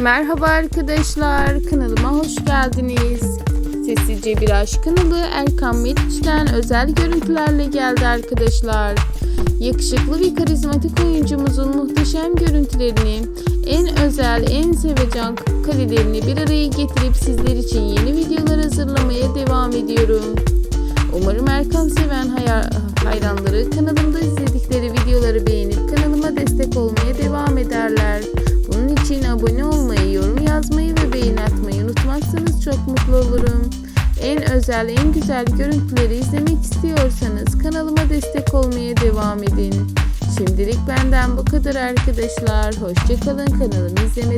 Merhaba arkadaşlar, kanalıma hoş geldiniz. Sessizce bir aşk kanalı Erkan Meriç'ten özel görüntülerle geldi arkadaşlar. Yakışıklı ve karizmatik oyuncumuzun muhteşem görüntülerini, en özel, en sevecen karelerini bir araya getirip sizler için yeni videolar hazırlamaya devam ediyorum. Umarım Erkan seven hay- hayranları kanalımda çok mutlu olurum. En özel, en güzel görüntüleri izlemek istiyorsanız kanalıma destek olmaya devam edin. Şimdilik benden bu kadar arkadaşlar. Hoşçakalın kanalımı izlemede